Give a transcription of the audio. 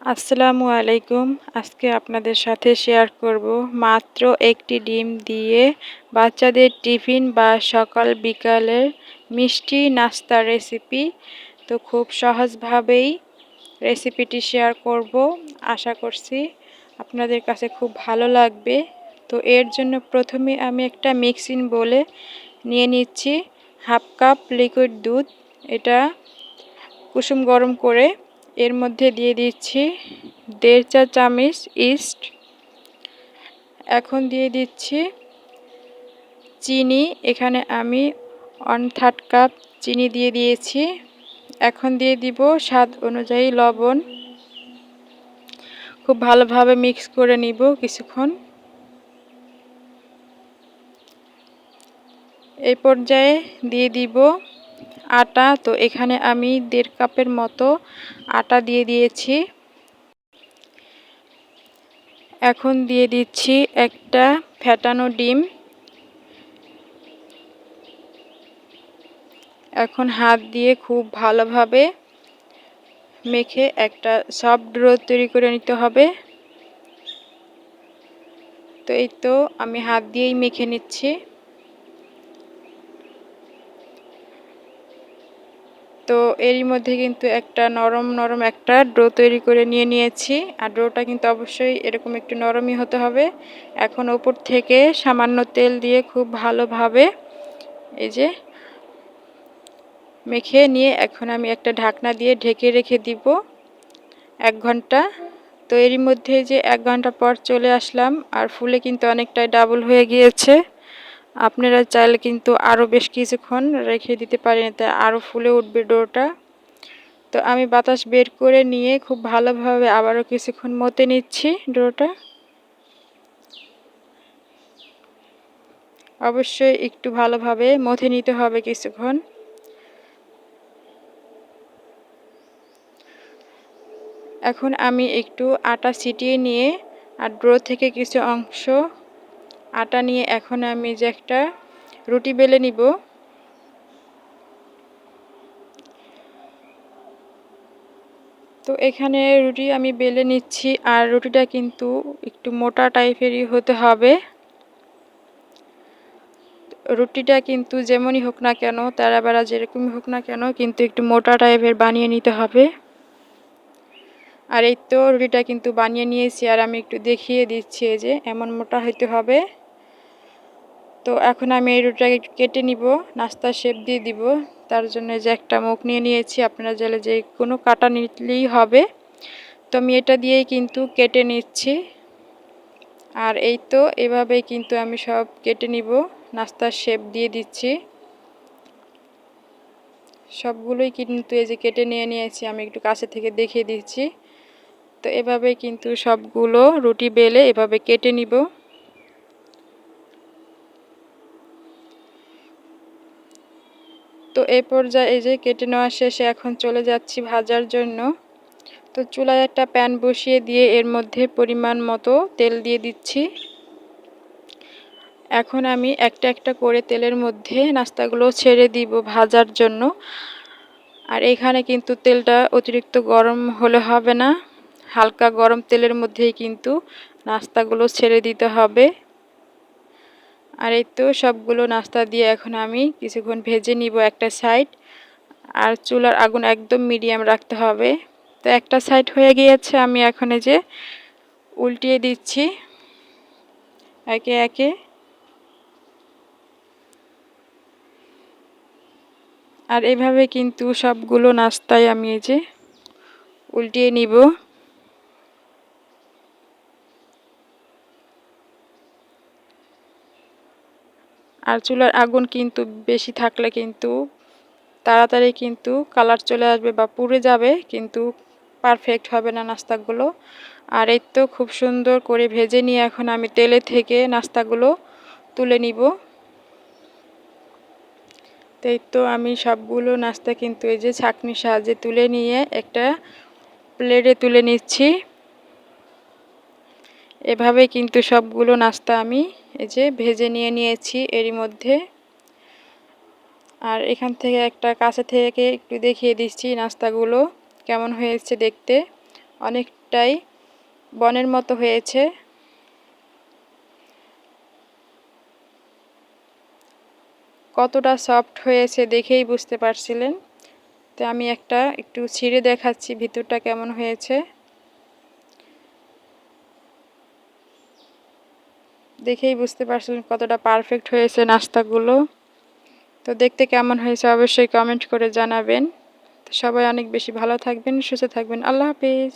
আসসালামু আলাইকুম। আজকে আপনাদের সাথে শেয়ার করব মাত্র একটি ডিম দিয়ে বাচ্চাদের টিফিন বা সকাল বিকালের মিষ্টি নাস্তার রেসিপি তো খুব সহজভাবেই রেসিপিটি শেয়ার করব। আশা করছি আপনাদের কাছে খুব ভালো লাগবে। তো এর জন্য প্রথমে আমি একটা মিক্সিং বলে নিয়ে নিচ্ছি। হাফ কাপ লিকুইড দুধ। এটা কুসুম গরম করে এর মধ্যে দিয়ে দিচ্ছি দেড় চা চামচ ইস্ট। এখন দিয়ে দিচ্ছি চিনি। এখানে আমি ওয়ান থার্ড কাপ চিনি দিয়ে দিয়েছি। এখন দিয়ে দিব স্বাদ অনুযায়ী লবণ। খুব ভালোভাবে মিক্স করে নিব কিছুক্ষণ। এই পর্যায়ে দিয়ে দিব আটা, তো এখানে আমি দেড় কাপের মতো আটা দিয়ে দিয়েছি। এখন দিয়ে দিচ্ছি একটা ফ্যাটানো ডিম। এখন হাত দিয়ে খুব ভালোভাবে মেখে একটা সফট ড্রো তৈরি করে নিতে হবে। তো এই তো আমি হাত দিয়েই মেখে নিচ্ছি। তো এরই মধ্যে কিন্তু একটা নরম নরম একটা ড্রো তৈরি করে নিয়ে নিয়েছি। আর ড্রোটা কিন্তু অবশ্যই এরকম একটু নরমই হতে হবে। এখন ওপর থেকে সামান্য তেল দিয়ে খুব ভালোভাবে এই যে মেখে নিয়ে এখন আমি একটা ঢাকনা দিয়ে ঢেকে রেখে দিব। এক ঘণ্টা। তো এরই মধ্যে যে এক ঘণ্টা পর চলে আসলাম, আর ফুলে কিন্তু অনেকটাই ডাবল হয়ে গিয়েছে। আপনারা চাইলে কিন্তু আরও বেশ কিছুক্ষণ রেখে দিতে পারেন তাই আরও ফুলে উঠবে ডোটা। তো আমি বাতাস বের করে নিয়ে খুব ভালোভাবে আবারও কিছুক্ষণ মতে নিচ্ছি ডোটা। অবশ্যই একটু ভালোভাবে মথে নিতে হবে কিছুক্ষণ। এখন আমি একটু আটা ছিটিয়ে নিয়ে আর ড্রো থেকে কিছু অংশ আটা নিয়ে এখন আমি যে একটা রুটি বেলে নিব। তো এখানে রুটি আমি বেলে নিচ্ছি আর রুটিটা কিন্তু একটু মোটা টাইপেরই হতে হবে। রুটিটা কিন্তু যেমনই হোক না কেন তারা বেড়া যেরকমই হোক না কেন, কিন্তু একটু মোটা টাইপের বানিয়ে নিতে হবে। আর এই তো রুটিটা কিন্তু বানিয়ে নিয়েছি আর আমি একটু দেখিয়ে দিচ্ছি যে, এমন মোটা হইতে হবে। তো এখন আমি এই রুটিটাকে কেটে নিব, নাস্তা শেপ দিয়ে দিব। তার জন্য যে একটা মুখ নিয়ে নিয়েছি, আপনারা জেলে যে কোনো কাটা নিলেই হবে। তো আমি এটা দিয়েই কিন্তু কেটে নিচ্ছি। আর এই তো, এভাবেই কিন্তু আমি সব কেটে নিব, নাস্তার শেপ দিয়ে দিচ্ছি। সবগুলোই কিন্তু এই যে কেটে নিয়ে নিয়েছি, আমি একটু কাছে থেকে দেখিয়ে দিচ্ছি। তো এভাবে কিন্তু সবগুলো রুটি বেলে এভাবে কেটে নিব। তো এই পর্যায়ে এই যে কেটে নেওয়া শেষে এখন চলে যাচ্ছি ভাজার জন্য। তো চুলায় একটা প্যান বসিয়ে দিয়ে এর মধ্যে পরিমাণ মতো তেল দিয়ে দিচ্ছি। এখন আমি একটা একটা করে তেলের মধ্যে নাস্তাগুলো ছেড়ে দিব ভাজার জন্য। আর এখানে কিন্তু তেলটা অতিরিক্ত গরম হলে হবে না। হালকা গরম তেলের মধ্যেই কিন্তু নাস্তাগুলো ছেড়ে দিতে হবে। আর এই তো সবগুলো নাস্তা দিয়ে এখন আমি কিছুক্ষণ ভেজে নিব একটা সাইড। আর চুলার আগুন একদম মিডিয়াম রাখতে হবে। তো একটা সাইড হয়ে গিয়েছে, আমি এখন এই যে উল্টিয়ে দিচ্ছি। একে একে। আর এভাবে কিন্তু সবগুলো নাস্তায় আমি এই যে উল্টিয়ে নিব। আর চুলার আগুন কিন্তু বেশি থাকলে কিন্তু তাড়াতাড়ি কিন্তু কালার চলে আসবে বা পুড়ে যাবে, কিন্তু পারফেক্ট হবে না নাস্তাগুলো। আর এই তো খুব সুন্দর করে ভেজে নিয়ে এখন আমি তেলে থেকে নাস্তাগুলো তুলে নিব। তাই তো আমি সবগুলো নাস্তা কিন্তু এই যে ছাকনির সাহায্যে তুলে নিয়ে একটা প্লেটে তুলে নিচ্ছি। এভাবে কিন্তু সবগুলো নাস্তা আমি এই যে ভেজে নিয়ে নিয়েছি এরই মধ্যে। আর এখান থেকে একটা কাছে থেকে একটু দেখিয়ে দিচ্ছি নাস্তাগুলো, কেমন হয়েছে দেখতে। অনেকটাই বনের মতো হয়েছে। কতটা সফট হয়েছে দেখেই বুঝতে পারছিলেন। তো আমি একটা একটু ছিঁড়ে দেখাচ্ছি ভিতরটা কেমন হয়েছে। দেখেই বুঝতে পারছিলেন কতটা পারফেক্ট হয়েছে নাস্তাগুলো। তো দেখতে কেমন হয়েছে অবশ্যই কমেন্ট করে জানাবেন। তো সবাই অনেক বেশি ভালো থাকবেন, সুস্থ থাকবেন। আল্লাহ হাফিজ।